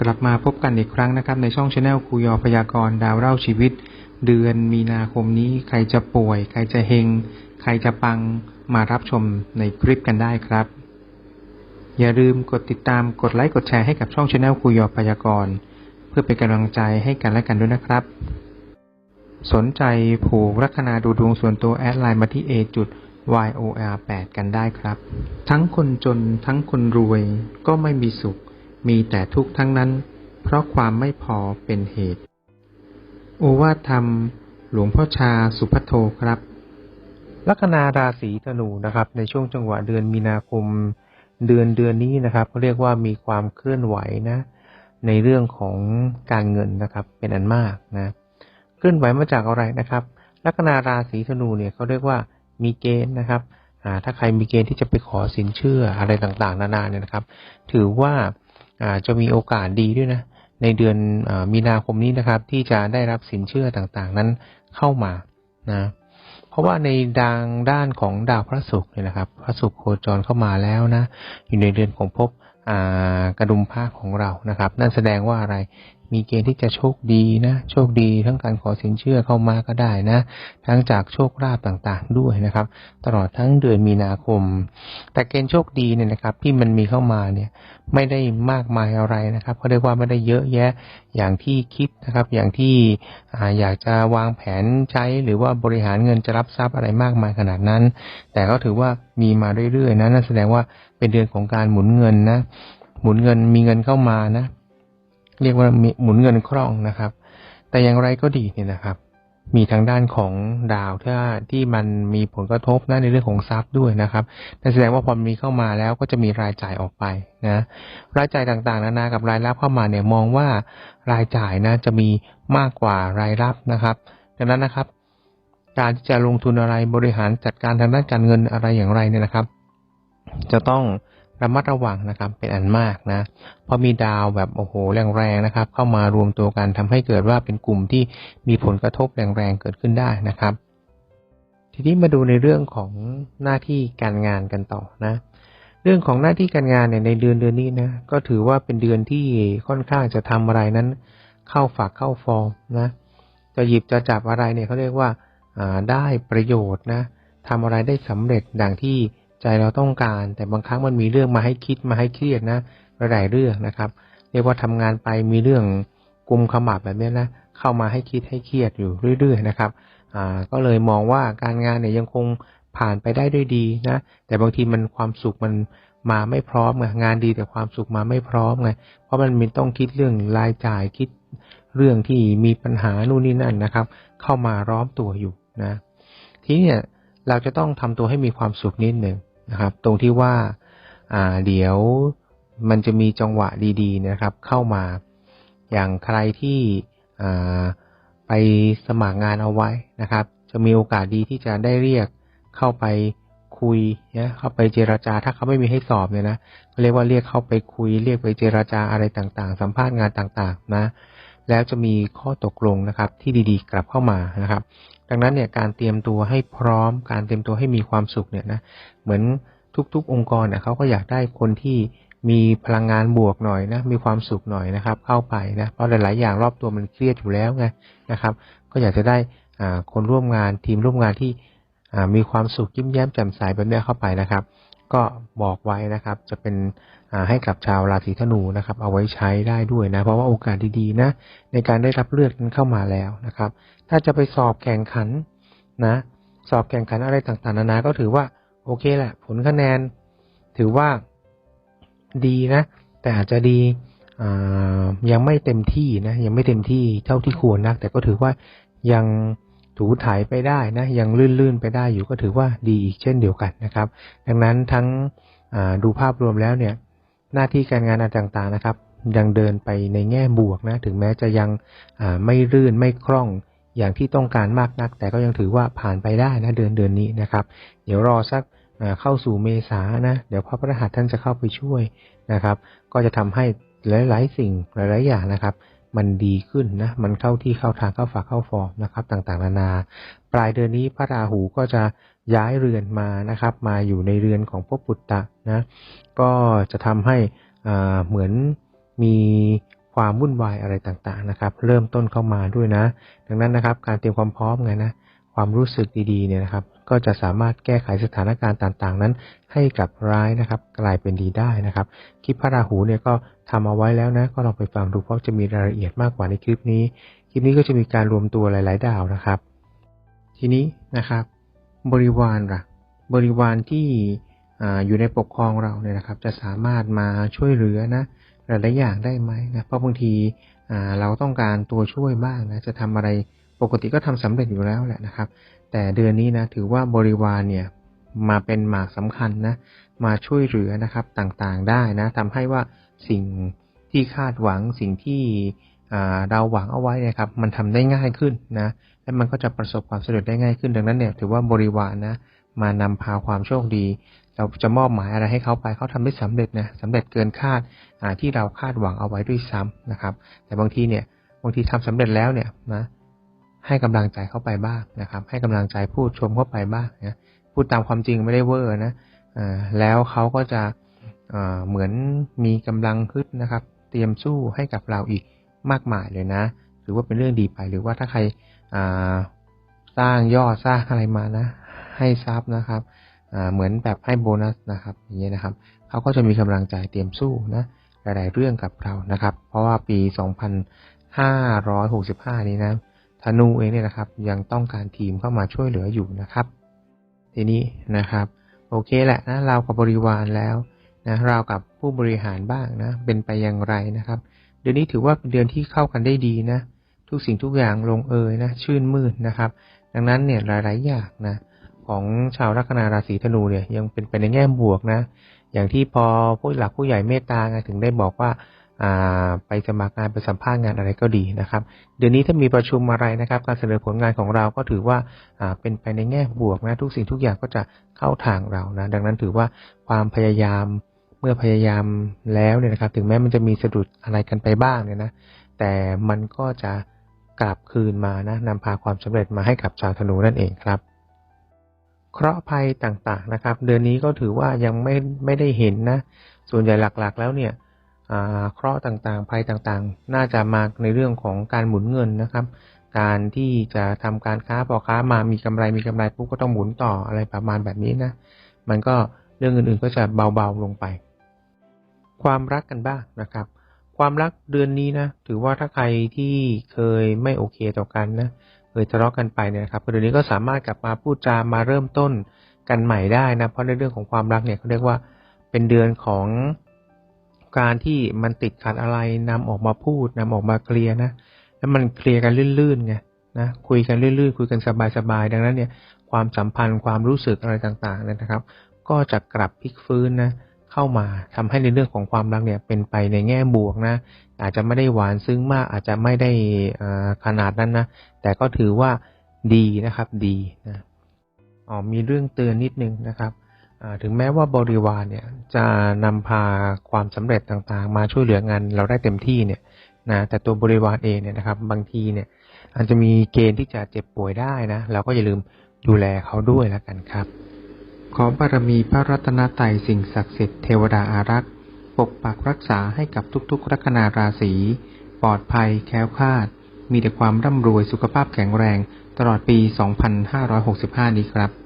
กลับมาพบกันอีกครั้งนะครับ ในช่องชาแนลครูยอพยากรณ์ดาวเล่าชีวิต เดือนมีนาคมนี้ใครจะป่วย ใครจะเฮง ใครจะปังมารับชมในคลิปกันได้ครับ อย่าลืมกดติดตามกดไลค์กดแชร์ให้กับช่องชาแนลครูยอพยากรณ์ เพื่อเป็นกำลังใจให้กันและกันด้วยนะครับ สนใจผูกลัคนาดูดวงส่วนตัวแอดไลน์มาที่ a จุด YOR 8กันได้ครับ ทั้งคนจนทั้งคนรวยก็ไม่มีสุข มีแต่ทุกข์ทั้งนั้น เพราะความไม่พอเป็นเหตุ โอวาทธรรม หลวงพ่อชาสุพัทโทครับ ลัคนาราศีธนูนะครับ ในช่วงจังหวะเดือนมีนาคม เดือนเดือนนี้นะครับเขาเรียกว่ามีความเคลื่อนไหวนะ ในเรื่องของการเงินนะครับ เป็นอันมากนะ เคลื่อนไหวมาจากอะไรนะครับลัคนาราศีธนูเนี่ยเขาเรียกว่ามีเกณฑ์นะครับอ่าถ้าใครมีเกณฑ์ที่จะไปขอสินเชื่ออะไรต่างๆ นานาเนี่ยนะครับ ถือว่า จะมีโอกาสดีด้วยนะ ในเดือนอมีนาคมนี้นะครับ ที่จะได้รับสินเชื่อต่างๆ นั้นเข้ามานะ เพราะว่าในดังด้านของดาวพระศุกร์เนี่ยนะครับ พระศุกร์โคจรเข้ามาแล้วนะ อยู่ในเดือนของภพกระดุมผ้าของเรานะครับ นั่นแสดงว่าอะไร มีเกณฑ์ที่จะโชคดีนะ โชคดีทั้งการขอสินเชื่อเข้ามาก็ได้นะ ทั้งจากโชคลาภต่างๆด้วยนะครับ ตลอดทั้งเดือนมีนาคม แต่เกณฑ์โชคดีเนี่ยนะครับที่มันมีเข้ามาเนี่ยไม่ได้มากมายอะไรนะครับเขาเรียกว่าไม่ได้เยอะแยะอย่างที่คิดนะครับ อย่างที่ออยากจะวางแผนใช้หรือว่าบริหารเงินจะรับทรัพย์อะไรมากมายขนาดนั้น แต่ก็ถือว่ามีมาเรื่อยๆนะนั่นแสดงว่าเป็นเดือนของการหมุนเงินนะ หมุนเงินมีเงินเข้ามานะ เรียกว่าหมุนเงินคล่องนะครับ แต่อย่างไรก็ดีเนี่ยนะครับ มีทางด้านของดาวที่ที่มันมีผลกระทบนะในเรื่องของทรัพย์ด้วยนะครับนั่นแสดงว่าพอมีเข้ามาแล้วก็จะมีรายจ่ายออกไปนะรายจ่ายต่างๆนานากับรายรับเข้ามาเนี่ยมองว่ารายจ่ายนะจะมีมากกว่ารายรับนะครับดังนั้นนะครับ การที่จะลงทุนอะไรบริหารจัดการทางด้านการเงินอะไรอย่างไรเนี่ยนะครับ จะต้อง ระมัดระวังนะครับเป็นอันมากนะเพราะมีดาวแบบโอ้โหแรงๆนะครับ เข้ามารวมตัวกันทำให้เกิดว่าเป็นกลุ่มที่มีผลกระทบแรงๆเกิดขึ้นได้นะครับ ทีนี้มาดูในเรื่องของหน้าที่การงานกันต่อนะ เรื่องของหน้าที่การงานเนี่ยในเดือนเดือนนี้นะก็ถือว่าเป็นเดือนที่ค่อนข้างจะทำอะไรนั้น เข้าฝักเข้าฟอร์มนะจะหยิบจะจับอะไรเนี่ยเขาเรียกว่าได้ประโยชน์นะทำอะไรได้สำเร็จดังที่ ใจเราต้องการ แต่บางครั้งมันมีเรื่องมาให้คิดมาให้เครียดนะหลายเรื่องนะครับ เรียกว่าทำงานไปมีเรื่องกุมขมับแบบนี้นะเข้ามาให้คิดให้เครียดอยู่เรื่อย ๆ นะครับอ่าก็เลยมองว่าการงานเนี่ยยังคงผ่านไปได้ด้วยดีนะแต่บางทีมันความสุขมันมาไม่พร้อมไงงานดีแต่ความสุขมาไม่พร้อมไงเพราะมันมีต้องคิดเรื่องรายจ่ายคิดเรื่องที่มีปัญหานู่นนี่นั่นนะครับ เข้ามาร้อมตัวอยู่นะ ทีนี้เนี่ยเราจะต้องทำตัวให้มีความสุขนิดหนึ่ง นะครับ ตรงที่ว่าอ่าเดี๋ยวมันจะมีจังหวะดีๆนะครับ เข้ามาอย่างใครที่อ่าไปสมัครงานเอาไว้นะครับ จะมีโอกาสดีที่จะได้เรียกเข้าไปคุยนะเข้าไปเจราจาถ้าเขาไม่มีให้สอบเนี่ยนะเขาเรียกว่าเรียกเข้าไปคุย เรียกไปเจราจาอะไรต่างๆ สัมภาษณ์งานต่างๆ นะ แล้วจะมีข้อตกลงนะครับ ที่ดีๆ กลับเข้ามานะครับ ดังนั้นเนี่ยการเตรียมตัวให้พร้อม การเตรียมตัวให้มีความสุขเนี่ยนะเหมือนทุกๆ องค์กรเนี่ยเขาก็อยากได้คนที่มีพลังงานบวกหน่อยนะมีความสุขหน่อยนะครับ เข้าไปนะเพราะหลาย ๆ อย่างรอบตัวมันเครียดอยู่แล้วไงนะครับ ก็อยากจะได้คนร่วมงานทีมร่วมงานที่มีความสุขยิ้มแย้มแจ่มใสแบบนี้เข้าไปนะครับ ก็บอกไว้นะครับ จะเป็นให้กับชาวราศีธนูนะครับ เอาไว้ใช้ได้ด้วยนะ เพราะว่าโอกาสดีๆนะ ในการได้รับเลือดนั้นเข้ามาแล้วนะครับ ถ้าจะไปสอบแข่งขันนะ สอบแข่งขันอะไรต่างๆนานาก็ถือว่าโอเคแหละ ผลคะแนน ถือว่าดีนะ แต่อาจจะดียังไม่เต็มที่นะ ยังไม่เต็มที่เท่าที่ควรนะแต่ก็ถือว่ายัง ถูถ่ายไปได้นะยังลื่นๆไปได้อยู่ก็ถือว่าดีอีกเช่นเดียวกันนะครับ ดังนั้นทั้งดูภาพรวมแล้วเนี่ยหน้าที่การงานอะไรต่างๆนะครับ ยังเดินไปในแง่บวกนะถึงแม้จะยังไม่รื่นไม่คล่องอย่างที่ต้องการมากนัก แต่ก็ยังถือว่าผ่านไปได้นะเดือนเดือนนี้นะครับ เดี๋ยวรอสักเข้าสู่เมษานะเดี๋ยวพระพฤหัสท่านจะเข้าไปช่วยนะครับ ก็จะทำให้หลาย ๆ สิ่งหลาย ๆ อย่างนะครับ มันดีขึ้นนะ มันเข้าที่เข้าทางเข้าฝากเข้าฟอร์มนะครับต่างๆ นานา ปลายเดือนนี้พระราหูก็จะย้ายเรือนมานะครับ มาอยู่ในเรือนของพวกปุตตะนะ ก็จะทำให้เหมือนมีความวุ่นวายอะไรต่างๆนะครับ เริ่มต้นเข้ามาด้วยนะ ดังนั้นนะครับ การเตรียมความพร้อมไงนะ ความรู้สึกดีๆเนี่ยนะครับ ก็จะสามารถแก้ไขสถานการณ์ต่างๆ นั้นให้กับร้ายนะครับ กลายเป็นดีได้นะครับ คลิปพระราหูเนี่ยก็ทำเอาไว้แล้วนะ ก็ลองไปฟังดูเพราะจะมีรายละเอียดมากกว่าในคลิปนี้ คลิปนี้ก็จะมีการรวมตัวหลาย ๆ ดาวนะครับ ทีนี้นะครับ บริวารล่ะ บริวารที่อ่อยู่ในปกครองเราเนี่ยนะครับ จะสามารถมาช่วยเหลือนะหลายๆอย่างได้ไหมนะเพราะบางทีเราต้องการตัวช่วยบ้างนะจะทำอะไร ปกติก็ทำสำเร็จอยู่แล้วแหละนะครับ แต่เดือนนี้นะถือว่าบริวารเนี่ยมาเป็นหมากสำคัญนะมาช่วยเหลือนะครับต่างๆได้นะทำให้ว่าสิ่งที่คาดหวังสิ่งที่เราหวังเอาไว้นะครับ มันทำได้ง่ายขึ้นนะและมันก็จะประสบความสำเร็จได้ง่ายขึ้นดังนั้นเนี่ยถือว่าบริวารนะมานำพาความโชคดี เราจะมอบหมายอะไรให้เขาไปเขาทำได้สำเร็จนะสำเร็จเกินคาดที่เราคาดหวังเอาไว้ด้วยซ้ำนะครับ แต่บางทีเนี่ยบางทีทำสำเร็จแล้วเนี่ยนะ ให้กำลังใจเข้าไปบ้างนะครับ ให้กำลังใจพูดชมเข้าไปบ้างนะพูดตามความจริงไม่ได้เวอร์นะอ่าแล้วเขาก็จะอ่าเหมือนมีกำลังฮึดนะครับ เตรียมสู้ให้กับเราอีกมากมายเลยนะถือว่าเป็นเรื่องดีไปหรือว่าถ้าใครอ่าสร้างยอดสร้างอะไรมานะ ให้ทรัพย์นะครับอ่าเหมือนแบบให้โบนัสนะครับ อย่างเงี้ยนะครับเขาก็จะมีกำลังใจเตรียมสู้นะหลาย ๆ เรื่องกับเรานะครับ เพราะว่าปี 2565 นี้นะ ธนูเองเนี่ยนะครับ ยังต้องการทีมเข้ามาช่วยเหลืออยู่นะครับ ทีนี้นะครับ โอเคแหละนะเรากับบริวารแล้วนะเรากับผู้บริหารบ้างนะ เป็นไปอย่างไรนะครับ เดือนนี้ถือว่าเป็นเดือนที่เข้ากันได้ดีนะ ทุกสิ่งทุกอย่างลงเอยนะ ชื่นมื่นนะครับ ดังนั้นเนี่ยหลาย ๆ อย่างนะ ของชาวลัคนาราศีธนูเนี่ยยังเป็นไปในแง่บวกนะ อย่างที่พอผู้หลักผู้ใหญ่เมตตาไงถึงได้บอกว่า ไปสมัครงานไปสัมภาษณ์งานอะไรก็ดีนะครับ เดือนนี้ถ้ามีประชุมอะไรนะครับ การเสนอผลงานของเราก็ถือว่าเป็นไปในแง่บวกนะทุกสิ่งทุกอย่างก็จะเข้าทางเรานะดังนั้นถือว่าความพยายามเมื่อพยายามแล้วเนี่ยนะครับ ถึงแม้มันจะมีสะดุดอะไรกันไปบ้างเนี่ยนะแต่มันก็จะกลับคืนมานะนำพาความสำเร็จมาให้กับชาวธนูนั่นเองครับเคราะห์ภัยต่างๆนะครับ เดือนนี้ก็ถือว่ายังไม่ไม่ได้เห็นนะส่วนใหญ่หลักๆ แล้วเนี่ย เคราะห์ต่างๆ ภัยต่างๆ น่าจะมาในเรื่องของการหมุนเงินนะครับ การที่จะทำการค้าพอค้ามามีกำไรมีกำไรปุ๊บก็ต้องหมุนต่ออะไรประมาณแบบนี้นะ มันก็เรื่องอื่นๆก็จะเบาๆลงไป ความรักกันบ้างนะครับ ความรักเดือนนี้นะถือว่าถ้าใครที่เคยไม่โอเคต่อกันนะเคยทะเลาะกันไปเนี่ยนะครับเดือนนี้ก็สามารถกลับมาพูดจามาเริ่มต้นกันใหม่ได้นะเพราะในเรื่องของความรักเนี่ยเขาเรียกว่าเป็นเดือนของ การที่มันติดขัดอะไรนำออกมาพูดนำออกมาเคลียร์นะแล้วมันเคลียร์กันลื่นๆไงนะคุยกันลื่นๆคุยกันสบายๆดังนั้นเนี่ยความสัมพันธ์ความรู้สึกอะไรต่างๆเนี่ยนะครับ ก็จะกลับพลิกฟื้นนะเข้ามาทำให้ในเรื่องของความรักเนี่ยเป็นไปในแง่บวกนะอาจจะไม่ได้หวานซึ้งมาก อาจจะไม่ได้ขนาดนั้นนะแต่ก็ถือว่าดีนะครับดีนะอ๋อมีเรื่องเตือนนิดนึงนะครับ ถึงแม้ว่าบริวารเนี่ยจะนำพาความสำเร็จต่างๆ มาช่วยเหลืองานเราได้เต็มที่เนี่ยนะแต่ตัวบริวารเองเนี่ยนะครับ บางทีเนี่ย อาจจะมีเกณฑ์ที่จะเจ็บป่วยได้นะเราก็อย่าลืมดูแลเขาด้วยแล้วกันครับ ขอบารมีพระรัตนตรัยสิ่งศักดิ์สิทธิ์เทวดาอารักษ์ปกปักรักษาให้กับทุกๆ ลัคนาราศีปลอดภัยแคล้วคลาด มีแต่ความร่ำรวยสุขภาพแข็งแรง ตลอดปี 2565 นี้ครับ